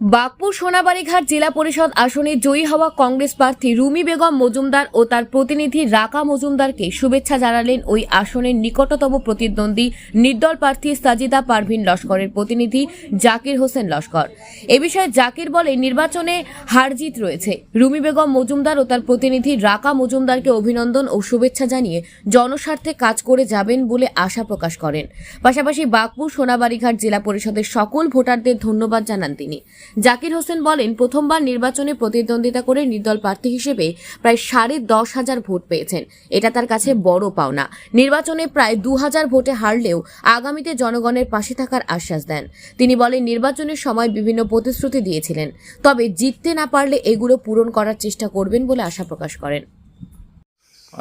বাগপুর সোনাবাড়িঘাট জেলা পরিষদ আসনে জয়ী হওয়া কংগ্রেস প্রার্থী রুমি বেগম মজুমদার ও তার প্রতিনিধি রাকা মজুমদারকে শুভেচ্ছা জানালেন ওই আসনের নিকটতম প্রতিদ্বন্দ্বী নির্দল প্রার্থী সাজিদা পারভিন লস্করের প্রতিনিধি জাকির হোসেন লস্কর। এ বিষয়ে জাকির বলে নির্বাচনে হারজিত রয়েছে। রুমি বেগম মজুমদার ও তার প্রতিনিধি রাকা মজুমদারকে অভিনন্দন ও শুভেচ্ছা জানিয়ে জনস্বার্থে কাজ করে যাবেন বলে আশা প্রকাশ করেন। পাশাপাশি বাগপুর সোনাবাড়িঘাট জেলা পরিষদের সকল ভোটারদের ধন্যবাদ জানান তিনি। জাকির হোসেন বলেন, প্রথমবার নির্বাচনে প্রতিদ্বন্দ্বিতা করে নির্দল প্রার্থী হিসেবে প্রায় সাড়ে দশ হাজার ভোট পেয়েছেন। এটা তার কাছে বড় পাওনা। নির্বাচনে প্রায় দু হাজার ভোটে হারলেও আগামীতে জনগণের পাশে থাকার আশ্বাস দেন। তিনি বলেন, নির্বাচনের সময় বিভিন্ন প্রতিশ্রুতি দিয়েছিলেন, তবে জিততে না পারলে এগুলো পূরণ করার চেষ্টা করবেন বলে আশা প্রকাশ করেন।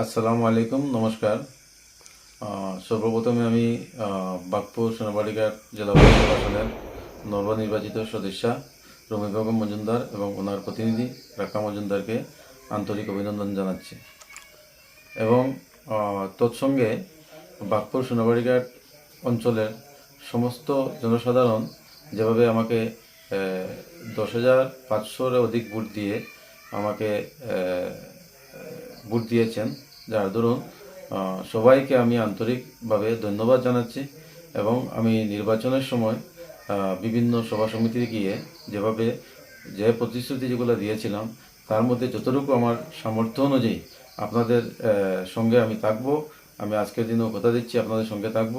আসসালামু আলাইকুম, নমস্কার। সর্বপ্রথমে আমি বাগপুর সোনাবাড়িঘাট জেলা পরিষদ আসনের নবনির্বাচিত সদস্যা রমি মজুমদার এবং ওনার প্রতিনিধি রাকা মজুমদারকে আন্তরিক অভিনন্দন জানাচ্ছি। এবং তৎসঙ্গে বাগপুর সোনাবাড়িঘাট অঞ্চলের সমস্ত জনসাধারণ যেভাবে আমাকে দশ হাজার পাঁচশোর অধিক ভোট দিয়ে আমাকে ভোট দিয়েছেন, যার দরুন সবাইকে আমি আন্তরিকভাবে ধন্যবাদ জানাচ্ছি এবং আমি নির্বাচনের সময় বিভিন্ন সভা সমিতিতে গিয়ে যেভাবে যে প্রতিশ্রুতি যেগুলো দিয়েছিলাম, তার মধ্যে যতটুকু আমার সামর্থ্য অনুযায়ী আপনাদের সঙ্গে আমি থাকব, আমি আজকের দিনেও কথা দিচ্ছি, আপনাদের সঙ্গে থাকব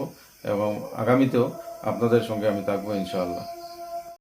এবং আগামীতেও আপনাদের সঙ্গে আমি থাকব ইনশাআল্লাহ।